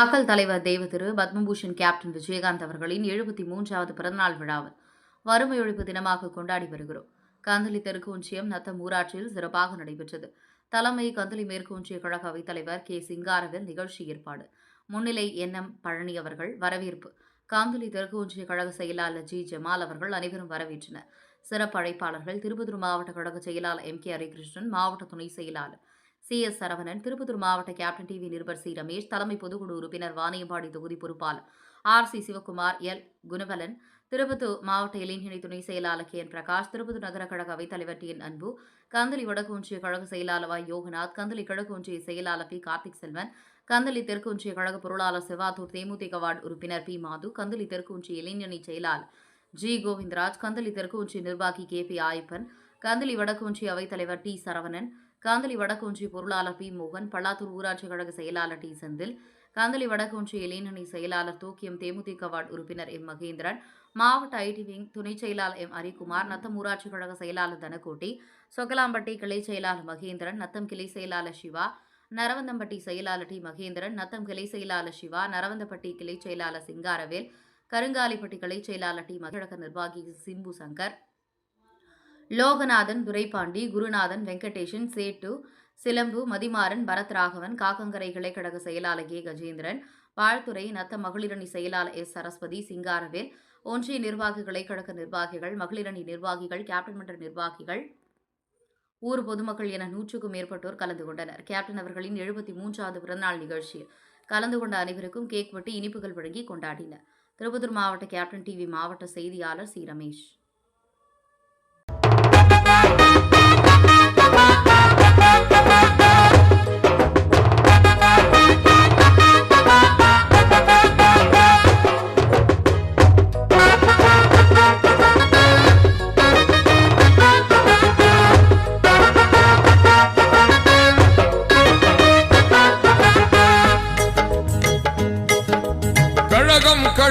மக்கள் தலைவர் தேவதிரு பத்மபூஷன் கேப்டன் விஜயகாந்த் அவர்களின் எழுபத்தி மூன்றாவது பிறந்தநாள் விழாவில் வறுமை ஒழிப்பு தினமாக கொண்டாடி வருகிறோம். கந்தளி தெற்கு ஒன்றியம் நத்தம் ஊராட்சியில் சிறப்பாக நடைபெற்றது. தலைமை கந்தளி மேற்கு ஒன்றிய கழக அவைத்தலைவர் கே. சிங்காரவில் நிகழ்ச்சி ஏற்பாடு. முன்னிலை என். எம். பழனி அவர்கள் வரவேற்பு. காந்தளி தெற்கு ஒன்றிய கழக செயலாளர் ஜி. ஜமால் அவர்கள் அனைவரும் வரவேற்றனர். சிறப்பு அழைப்பாளர்கள் திருப்பத்தூர் மாவட்ட கழக செயலாளர் எம். கே. ஹரிகிருஷ்ணன் மாவட்ட துணை செயலாளர் சி. எஸ். சரவணன் திருப்பத்தூர் மாவட்ட கேப்டன் டிவி நிருபர் சி. ரமேஷ் தலைமை பொதுக்குழு உறுப்பினர் வாணியம்பாடி தொகுதி பொறுப்பாளர் R. C. Sivakumar L. Gunavalan Tirupattur மாவட்ட இளைஞரணி துணை செயலாளர் கே. என். பிரகாஷ் திருப்பத்தூர் நகர கழக அவைத்தலைவர் டி. என். அன்பு கந்தளி வடக்கு ஒன்றிய கழக செயலாளர் வாய் யோகநாத் கந்தளி கிழக்கு ஒன்றிய செயலாளர் பி. கார்த்திக் செல்வன் கந்தளி தெற்கு ஒன்றிய கழக பொருளாளர் செவாத்தூர் தேமுதிக வார்டு உறுப்பினர் பி. மாது கந்தளி தெற்கு ஒன்றிய இளைஞரணி செயலாளர் ஜி. கோவிந்தராஜ் கந்தளி தெற்கு ஒன்றிய நிர்வாகி கே. பி. ஆயப்பன் கந்தளி வடக்கு ஒன்றிய அவைத்தலைவர் டி. சரவணன் காந்தளி வடக்கு ஒன்றிய பொருளாளர் பி. மோகன் பல்லாத்தூர் ஊராட்சி கழக செயலாளர் டி. செந்தில் காந்தளி வடக்கு ஒன்றிய செயலாளர் தூக்கியம் தேமுதிக வார்டு உறுப்பினர் எம். மகேந்திரன் மாவட்ட ஐடி விங் துணை செயலாளர் எம். ஹரிகுமார் நத்தம் ஊராட்சி கழக செயலாளர் தனக்கோட்டி சொக்கலாம்பட்டி கிளை செயலாளர் மகேந்திரன் நத்தம் கிளை செயலாளர் சிவா நரவந்தம்பட்டி செயலாளர் டி. மகேந்திரன் நத்தம் கிளை செயலாளர் சிவா நரவந்தப்பட்டி கிளை செயலாளர் சிங்காரவேல் கருங்காலிப்பட்டி கிளை செயலாளர் டி. மகிழக நிர்வாகி சிம்பு சங்கர் லோகநாதன் துரைபாண்டி குருநாதன் வெங்கடேஷன் சேட்டு சிலம்பு மதிமாறன் பரத்ராகவன் காக்கங்கரை கிளைக்கழக செயலாளர் ஏ கஜேந்திரன் வாழ்த்துறை நத்த மகளிரணி செயலாளர் எஸ். சரஸ்வதி சிங்காரவேல் ஒன்றிய நிர்வாகி கிளைக்கழக நிர்வாகிகள் மகளிரணி நிர்வாகிகள் கேப்டன் மன்ற நிர்வாகிகள் ஊர் பொதுமக்கள் என நூற்றுக்கும் மேற்பட்டோர் கலந்து கொண்டனர். கேப்டன் அவர்களின் எழுபத்தி மூன்றாவது பிறந்தநாள் நிகழ்ச்சியில் கலந்து கொண்ட அனைவருக்கும் கேக் வெட்டி இனிப்புகள் வழங்கி கொண்டாடினர். திருப்பத்தூர் மாவட்ட கேப்டன் டிவி மாவட்ட செய்தியாளர் சி. ரமேஷ்.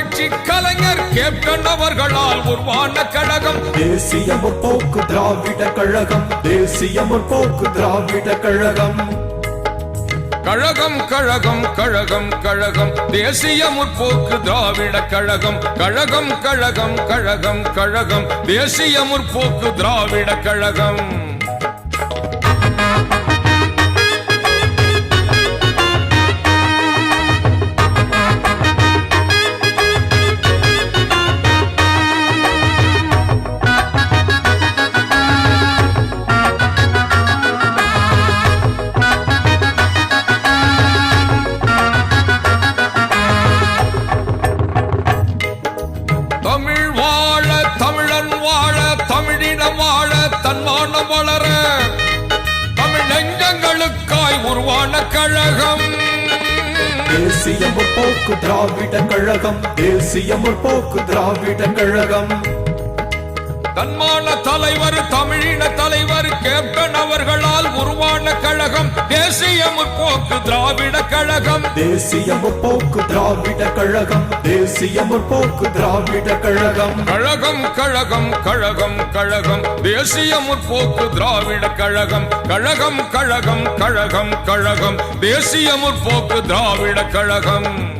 புரட்சி கலைஞர் கேப்டன் அவர்களால் உருவான கழகம். தேசிய முற்போக்கு திராவிட கழகம். தேசிய முற்போக்கு திராவிட கழகம். கழகம் கழகம் கழகம் கழகம். தேசிய முற்போக்கு திராவிட கழகம். கழகம் கழகம் கழகம் கழகம். தேசிய முற்போக்கு திராவிட கழகம். தன்மானம் வளர தமிழ் நெஞ்சங்களுக்காய் உருவான கழகம். தேசிய முற்போக்கு திராவிட கழகம். தேசிய முற்போக்கு திராவிட கழகம். தன்மான தலைவர் தமிழின தலைவர் கேப்டன் அவர்களால் உருவான கழகம் தேசிய முற்போக்கு திராவிட கழகம். தேசிய முற்போக்கு திராவிட கழகம் தேசிய முற்போக்கு திராவிட கழகம். கழகம் கழகம் கழகம் கழகம் தேசிய முற்போக்கு திராவிட கழகம். கழகம் கழகம் கழகம் கழகம் தேசிய முற்போக்கு திராவிட கழகம்.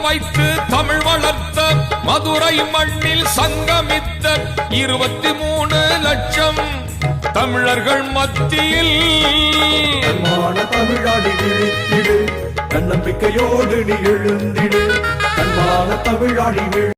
வைத்து தமிழ் வளர்த்த மதுரை மண்ணில் சங்கமித்த இருபத்தி மூணு லட்சம் தமிழர்கள் மத்தியில். கண்மான தன்னம்பிக்கையோடு நீ எழுந்திடு. கண்மான தமிழாடி